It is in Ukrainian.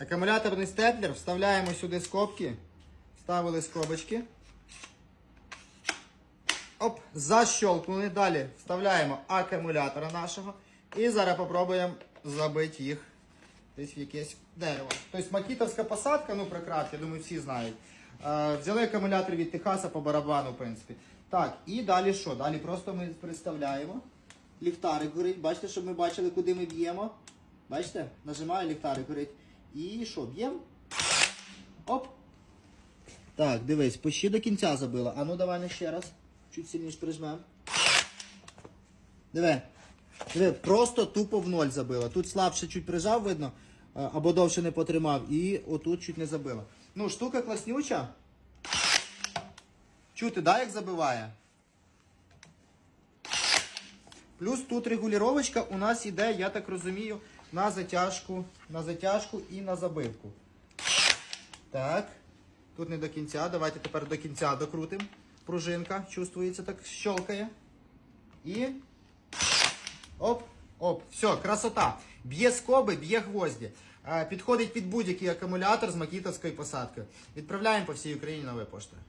Акумуляторний степлер вставляємо сюди скобки. Вставили скобочки. Оп, защелкнули. Далі вставляємо акумулятора нашого. І зараз попробуємо забити їх десь в якесь дерево. Тобто макітовська посадка, ну прокрафт, я думаю, всі знають. Е, взяли акумулятор від Техаса по барабану, в принципі. Так, і далі що? Далі просто ми представляємо. Ліхтарик горить. Бачите, щоб ми бачили, куди ми б'ємо. Бачите? Нажимаю, ліхтарик горить. І що, б'ємо? Оп. Так, дивись, почти до кінця забила. А ну давай не ще раз. Чуть сильніше прижмемо. Диви. Диви, просто тупо в ноль забила. Тут слабше чуть прижав, видно, або довше не потримав, і отут чуть не забила. Ну, штука класнюча. Чути, да, як забиває? Плюс тут регулювачка у нас іде, я так розумію, на затяжку, на затяжку і на забивку. Так. Тут не до кінця. Давайте тепер до кінця докрутимо. Пружинка чувствується, так щелкає. І. Оп, оп, все, красота. Б'є скоби, б'є гвозді. Е, Підходить під будь-який акумулятор з макітовською посадкою. Відправляємо по всій Україні новою поштою.